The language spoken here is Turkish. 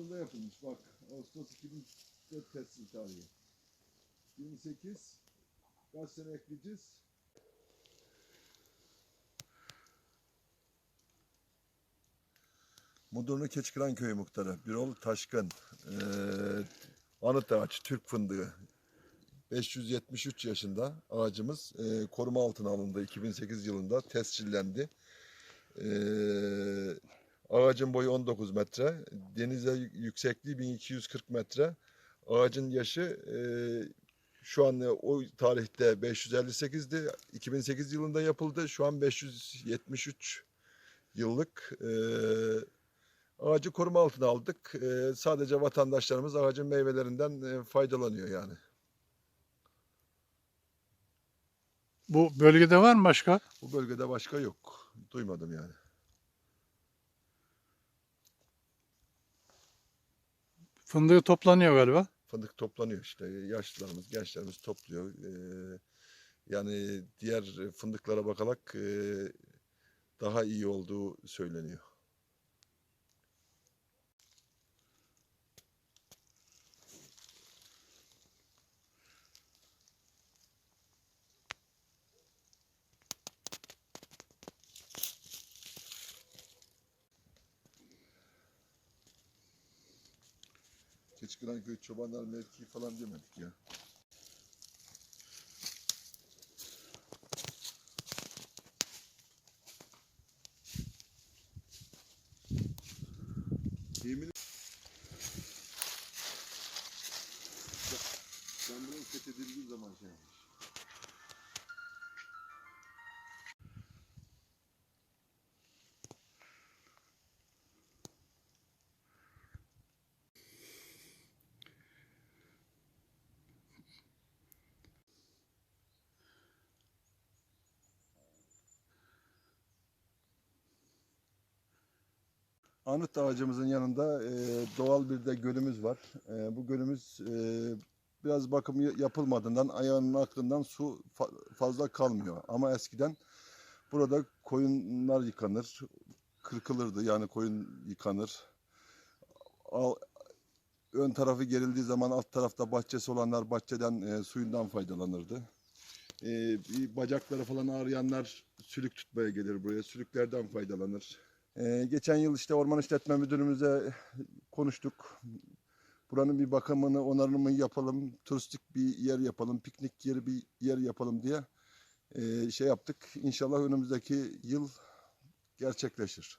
Bunda yapılmış bak. Ağustos 2004 teslim tarihi. 28 kaç sene ekleyeceğiz? Mudurnu Keçikiran Köyü Muhtarı Birol Taşkın ee, Anıt Ağaç Türk Fındığı 573 yaşında ağacımız ee, koruma altına alındı 2008 yılında tescillendi. Ee, ağacın boyu 19 metre, denize yü- yüksekliği 1240 metre. Ağacın yaşı ee, şu an o tarihte 558'di. 2008 yılında yapıldı. Şu an 573 yıllık ee, ağacı koruma altına aldık. Ee, sadece vatandaşlarımız ağacın meyvelerinden ee, faydalanıyor yani. Bu bölgede var mı başka? Bu bölgede başka yok. Duymadım yani. Fındığı toplanıyor galiba. Fındık toplanıyor işte. Yaşlılarımız, gençlerimiz topluyor. Ee, yani diğer fındıklara bakarak ee, daha iyi olduğu söyleniyor. Keçikiranköy Çobanlar Mevkii falan demedik ya. Yemin Sen bunun fethedildiği zaman şey yapmış. Anıt ağacımızın yanında e, doğal bir de gölümüz var. E, bu gölümüz e, biraz bakım yapılmadığından ayağının hakkından su fa- fazla kalmıyor. Ama eskiden burada koyunlar yıkanır, kırkılırdı yani koyun yıkanır. Al, ön tarafı gerildiği zaman alt tarafta bahçesi olanlar bahçeden e, suyundan faydalanırdı. E, bacakları falan ağrıyanlar sülük tutmaya gelir buraya. Sülüklerden faydalanır. Ee, geçen yıl işte Orman İşletme Müdürümüze konuştuk. Buranın bir bakımını, onarımını yapalım, turistik bir yer yapalım, piknik yeri bir yer yapalım diye ee, şey yaptık. İnşallah önümüzdeki yıl gerçekleşir.